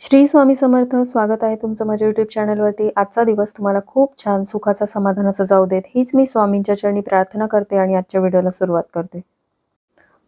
श्री स्वामी समर्थ स्वागत आहे तुमचं माझ्या युट्यूब चॅनलवरती आजचा दिवस तुम्हाला खूप छान सुखाचा समाधानाचा जाऊ देत. हीच मी स्वामींच्या चरणी प्रार्थना करते आणि आजच्या व्हिडिओला सुरुवात करते.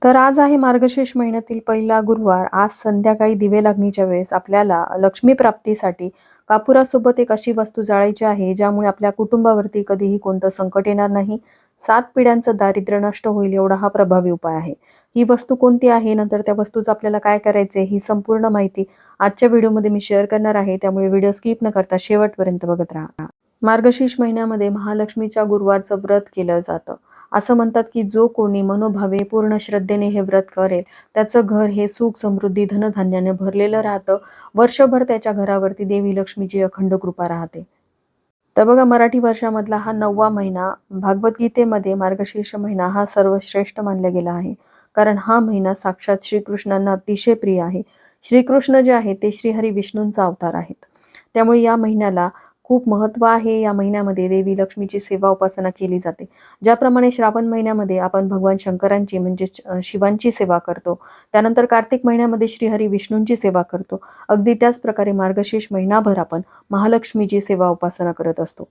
तर आज आहे मार्गशीर्ष महिन्यातील पहिला गुरुवार. आज संध्याकाळी दिवे लागणीच्या वेळेस आपल्याला लक्ष्मी प्राप्तीसाठी कापुरासोबत एक अशी वस्तू जाळायची आहे ज्यामुळे आपल्या कुटुंबावरती कधीही कोणतं संकट येणार नाही. सात पिढ्यांचं दारिद्र्य नष्ट होईल एवढा हा प्रभावी उपाय आहे. ही वस्तू कोणती आहे? नंतर त्या वस्तूचं आपल्याला काय करायचे ही संपूर्ण माहिती आजच्या व्हिडिओमध्ये मी शेअर करणार आहे. त्यामुळे व्हिडिओ स्किप न करता शेवटपर्यंत बघत राहा. मार्गशीर्ष महिन्यामध्ये महालक्ष्मीच्या गुरुवारचं व्रत केलं जातं. असं म्हणतात की जो कोणी मनोभावे पूर्ण श्रद्धेने हे व्रत करेल त्याचं घर हे सुख समृद्धी धनधान्याने भरलेलं राहतं. वर्षभर त्याच्या घरावरती देवी लक्ष्मीची अखंड कृपा राहते. तर बघा मराठी वर्षामधला हा नववा महिना भागवद्गीतेमध्ये मार्गशीर्ष महिना हा सर्वश्रेष्ठ मानला गेला आहे. कारण हा महिना साक्षात श्रीकृष्णांना अतिशय प्रिय आहे. श्रीकृष्ण जे आहे ते श्रीहरी विष्णूंचा अवतार आहेत. त्यामुळे या महिन्याला खूप महत्त्व आहे या महिन्यामध्ये देवी लक्ष्मीची सेवा उपासना केली जाते. ज्याप्रमाणे श्रावण महिन्यामध्ये आपण भगवान शंकरांची म्हणजे शिवांची सेवा करतो. त्यानंतर कार्तिक महिन्यामध्ये श्रीहरी विष्णूंची सेवा करतो. अगदी त्याच प्रकारे मार्गशीर्ष महिनाभर आपण महालक्ष्मीची सेवा उपासना करत असतो.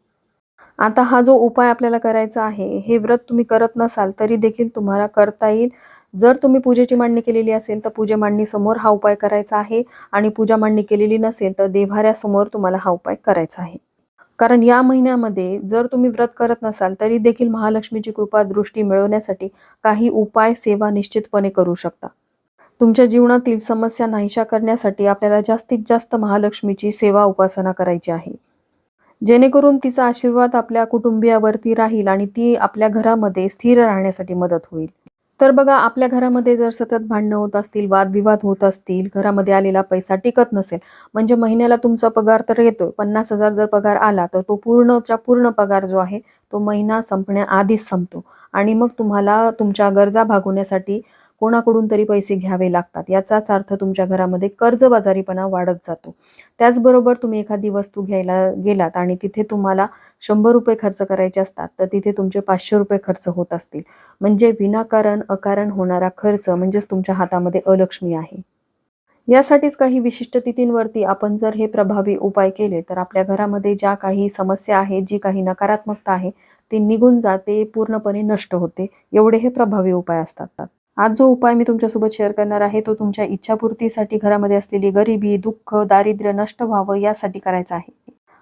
आता हा जो उपाय आपल्याला करायचा आहे हे व्रत तुम्ही करत नसाल तरी देखील तुम्हाला करता येईल. जर तुम्ही पूजेची मांडणी केलेली असेल तर पूजे मांडणीसमोर हा उपाय करायचा आहे. आणि पूजा मांडणी केलेली नसेल तर देव्हाऱ्यासमोर तुम्हाला हा उपाय करायचा आहे. कारण या महिन्यामध्ये जर तुम्ही व्रत करत नसाल तरी देखील महालक्ष्मीची कृपा दृष्टी मिळवण्यासाठी काही उपाय सेवा निश्चितपणे करू शकता. तुमच्या जीवनातील समस्या नाहीशा करण्यासाठी आपल्याला जास्तीत जास्त महालक्ष्मीची सेवा उपासना करायची आहे. जेणेकरून तिचा आशीर्वाद आपल्या कुटुंबियावरती राहील आणि ती आपल्या घरामध्ये स्थिर राहण्यासाठी मदत होईल. तर बघा आपल्या घरामध्ये जर सतत भांडणं होत असतील वादविवाद होत असतील घरामध्ये आलेला पैसा टिकत नसेल म्हणजे महिन्याला तुमचा पगार तर येतोय पन्नास हजार जर पगार आला तर तो पूर्णच्या पूर्ण पगार जो आहे तो महिना संपण्याआधीच संपतो. आणि मग तुम्हाला तुमच्या गरजा भागवण्यासाठी कोणाकडून तरी पैसे घ्यावे लागतात. याचाच अर्थ तुमच्या घरामध्ये कर्जबाजारीपणा वाढत जातो. त्याचबरोबर तुम्ही एखादी वस्तू घ्यायला गेलात आणि तिथे तुम्हाला शंभर रुपये खर्च करायचे असतात तर तिथे तुमचे पाचशे रुपये खर्च होत असतील. म्हणजे विनाकारण अकारण होणारा खर्च म्हणजेच तुमच्या हातामध्ये अलक्ष्मी आहे. यासाठीच काही विशिष्ट तिथींवरती आपण जर हे प्रभावी उपाय केले तर आपल्या घरामध्ये ज्या काही समस्या आहेत जी काही नकारात्मकता आहे ती निघून जाते पूर्णपणे नष्ट होते. एवढे हे प्रभावी उपाय असतात. आज जो उपाय मी तुमच्यासोबत शेअर करणार आहे तो तुमच्या इच्छापूर्तीसाठी घरामध्ये असलेली गरिबी दुःख दारिद्र्य नष्ट व्हावं यासाठी करायचा आहे.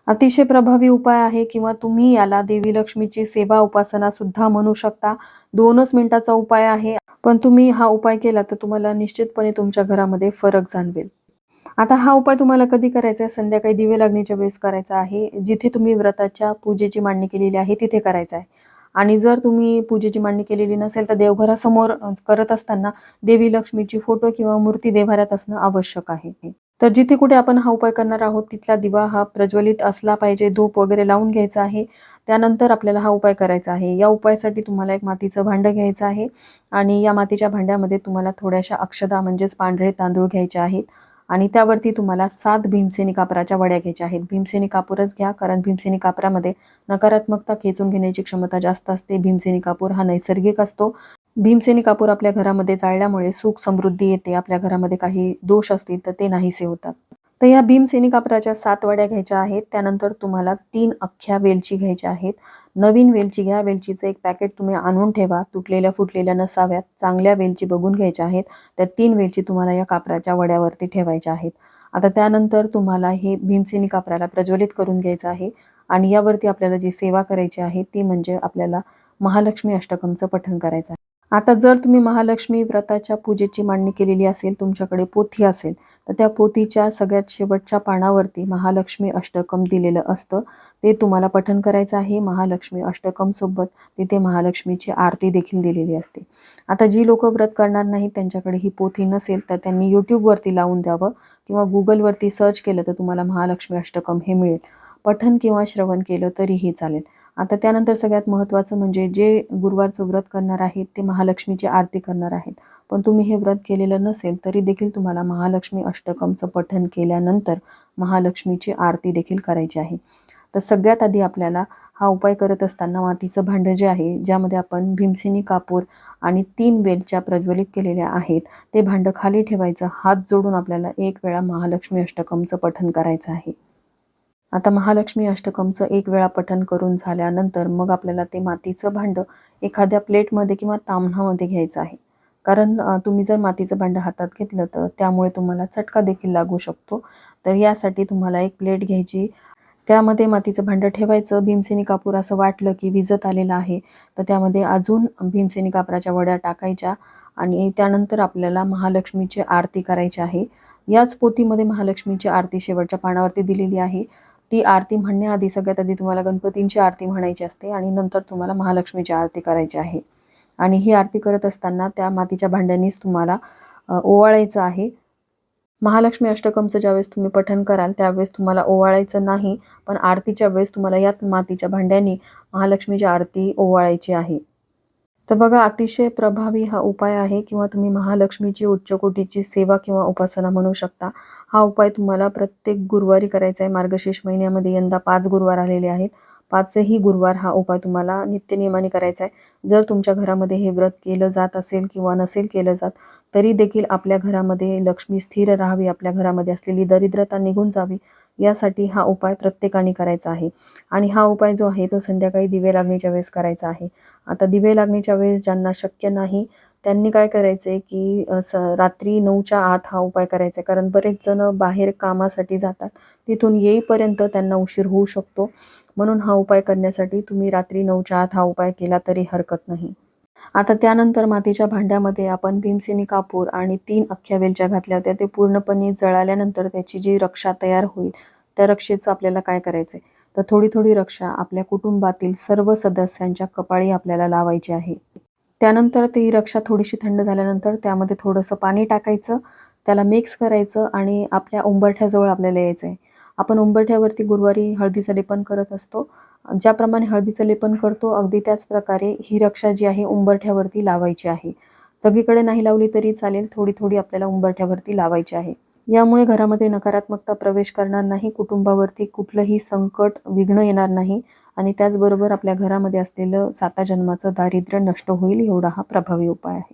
अतिशय प्रभावी उपाय आहे किंवा तुम्ही याला देवी लक्ष्मीची सेवा उपासना सुद्धा म्हणू शकता. दोनच मिनिटाचा उपाय आहे पण तुम्ही हा उपाय केला तर तुम्हाला निश्चितपणे तुमच्या घरामध्ये फरक जाणवेल. आता हा उपाय तुम्हाला कधी करायचा आहे? संध्याकाळी दिवे लागण्याच्या वेळेस करायचा आहे. जिथे तुम्ही व्रताच्या पूजेची मांडणी केलेली आहे तिथे करायचा आहे. आणि जर तुम्ही पूजेची मांडणी केलेली नसेल तर देवघरासमोर करत असताना देवी लक्ष्मीची फोटो किंवा मूर्ती देव्हाऱ्यात असणं आवश्यक आहे तर जिथे कुठे आपण हा उपाय करणार आहोत तिथला दिवा हा प्रज्वलित असला पाहिजे धूप वगैरे लावून घ्यायचा आहे. त्यानंतर आपल्याला हा उपाय करायचा आहे. या उपायासाठी तुम्हाला एक मातीचं भांडं घ्यायचं आहे आणि या मातीच्या भांड्यामध्ये तुम्हाला थोड्याशा अक्षदा म्हणजेच पांढरे तांदूळ घ्यायचे आहेत. आणि त्यावरती तुम्हाला सात भीमसेनी कापराच्या वड्या घ्यायच्या आहेत. भीमसेनी कापूरच घ्या कारण भीमसेनी कापरामध्ये नकारात्मकता खेचून घेण्याची क्षमता जास्त असते. भीमसेनी कापूर हा नैसर्गिक असतो. भीमसेनी कापूर आपल्या घरामध्ये जाळल्यामुळे सुख समृद्धी येते. आपल्या घरामध्ये काही दोष असतील तर ते नाहीसे होतात. तर या भीमसेनी कापराच्या सात वड्या घ्यायच्या आहेत. त्यानंतर तुम्हाला तीन अख्ख्या वेलची घ्यायच्या आहेत. नवीन वेलची घ्या. वेलचीचं एक पॅकेट तुम्ही आणून ठेवा. तुटलेल्या फुटलेल्या नसाव्यात चांगल्या वेलची बघून घ्यायच्या आहेत. त्या तीन वेलची तुम्हाला या कापराच्या वड्यावरती ठेवायच्या आहेत. आता त्यानंतर तुम्हाला हे भीमसेनी कापराला प्रज्वलित करून घ्यायचं आहे. आणि यावरती आपल्याला जी सेवा करायची आहे ती म्हणजे आपल्याला महालक्ष्मी अष्टकमचं पठण करायचं आहे. आता जर तुम्ही महालक्ष्मी व्रताच्या पूजेची मांडणी केलेली असेल तुमच्याकडे पोथी असेल तर त्या पोथीच्या सगळ्यात शेवटच्या पानावरती महालक्ष्मी अष्टकम दिलेलं असतं. ते तुम्हाला पठन करायचं आहे. महालक्ष्मी अष्टकमसोबत तिथे महालक्ष्मीची आरती देखील दिलेली असते. आता जी लोक व्रत करणार नाहीत त्यांच्याकडे ही पोथी नसेल तर त्यांनी यूट्यूबवरती लावून द्यावं किंवा गुगलवरती सर्च केलं तर तुम्हाला महालक्ष्मी अष्टकम हे मिळेल. पठन किंवा श्रवण केलं तरीही चालेल. आता त्यानंतर सगळ्यात महत्त्वाचं म्हणजे जे गुरुवारचं व्रत करणार आहेत ते महालक्ष्मीची आरती करणार आहेत. पण तुम्ही हे व्रत केलेलं नसेल तरी देखील तुम्हाला महालक्ष्मी अष्टकमचं पठन केल्यानंतर महालक्ष्मीची आरती देखील करायची आहे. तर सगळ्यात आधी आपल्याला हा उपाय करत असताना मातीचं भांडं जे आहे ज्यामध्ये आपण भीमसेनी कापूर आणि तीन वेलच्या प्रज्वलित केलेल्या आहेत ते भांडं खाली ठेवायचं. हात जोडून आपल्याला एक वेळा महालक्ष्मी अष्टकमचं पठन करायचं आहे. आता महालक्ष्मी अष्टकमचं एक वेळा पठन करून झाल्यानंतर मग आपल्याला ते मातीचं भांडं एखाद्या प्लेटमध्ये किंवा ताम्हणामध्ये घ्यायचं आहे. कारण तुम्ही जर मातीचं भांडं हातात घेतलं तर त्यामुळे तुम्हाला चटका देखील लागू शकतो. तर यासाठी तुम्हाला एक प्लेट घ्यायची. त्यामध्ये मातीचं भांडं ठेवायचं. भीमसेनी कापूर असं वाटलं की विजत आलेलं आहे. तर त्यामध्ये अजून भीमसेनी कापराच्या वड्या टाकायच्या आणि त्यानंतर आपल्याला महालक्ष्मीची आरती करायची आहे. याच पोथीमध्ये महालक्ष्मीची आरती शेवटच्या पानावरती दिलेली आहे. ती आरती म्हणण्याआधी सगळ्यात आधी तुम्हाला गणपतींची आरती म्हणायची असते आणि नंतर तुम्हाला महालक्ष्मीची आरती करायची आहे. आणि ही आरती करत असताना त्या मातीच्या भांड्यांनीच तुम्हाला ओवाळायचं आहे. महालक्ष्मी अष्टकमचं ज्यावेळेस तुम्ही पठण कराल त्यावेळेस तुम्हाला ओवाळायचं नाही पण आरतीच्या वेळेस तुम्हाला यात मातीच्या भांड्यांनी महालक्ष्मीची आरती ओवाळायची आहे. तर बघा अतिशय प्रभावी हा उपाय आहे किंवा तुम्ही महालक्ष्मीची उच्च कोटीची सेवा किंवा उपासना म्हणू शकता. हा उपाय तुम्हाला प्रत्येक गुरुवारी करायचा आहे. मार्गशीर्ष महिन्यामध्ये यंदा पाच गुरुवार आलेले आहेत. पाचही गुरुवार हा उपाय तुम्हाला नित्यनियमाने करायचा आहे. जर तुमच्या घरामध्ये हे व्रत केलं जात असेल किंवा नसेल केलं जात तरी देखील आपल्या घरामध्ये लक्ष्मी स्थिर राहावी आपल्या घरामध्ये असलेली दरिद्रता निघून जावी यासाठी हा उपाय प्रत्येकाने करायचा आहे. आणि हा उपाय जो आहे तो संध्याकाळी दिवे लागण्याच्या वेळेस करायचा आहे. आता दिवे लागण्याच्या वेळेस ज्यांना शक्य नाही त्यांनी काय करायचं आहे की स रात्री नऊच्या आत हा उपाय करायचा आहे. कारण बरेच जण बाहेर कामासाठी जातात. तिथून येईपर्यंत त्यांना उशीर होऊ शकतो. म्हणून हा उपाय करण्यासाठी तुम्ही रात्री नऊच्या आत हा उपाय केला तरी हरकत नाही. आता त्यानंतर मातीच्या भांड्यामध्ये आपण भीमसेनी कापूर आणि तीन अख्ख्या वेलच्या घातल्या होत्या. ते पूर्णपणे जळाल्यानंतर त्याची जी रक्षा तयार होईल त्या रक्षेचं आपल्याला काय करायचं तर थोडी थोडी रक्षा आपल्या कुटुंबातील सर्व सदस्यांच्या कपाळी आपल्याला लावायची आहे. त्यानंतर ती रक्षा थोडीशी थंड झाल्यानंतर त्यामध्ये थोडंसं पाणी टाकायचं त्याला मिक्स करायचं आणि आपल्या उंबरठ्याजवळ आपल्याला यायचं आहे आपण उंबरठ्यावरती गुरुवारी हळदीचं लेपन करत असतो. ज्याप्रमाणे हळदीचं लेपन करतो अगदी त्याच प्रकारे ही रक्षा जी आहे उंबरठ्यावरती लावायची आहे. सगळीकडे नाही लावली तरी चालेल थोडी थोडी आपल्याला उंबरठ्यावरती लावायची आहे. यामुळे घरामध्ये नकारात्मकता प्रवेश करणार नाही कुटुंबावरती कुठलंही संकट विघ्न येणार नाही आणि त्याचबरोबर आपल्या घरामध्ये असलेलं साता जन्माचं दारिद्र्य नष्ट होईल एवढा हा प्रभावी उपाय आहे.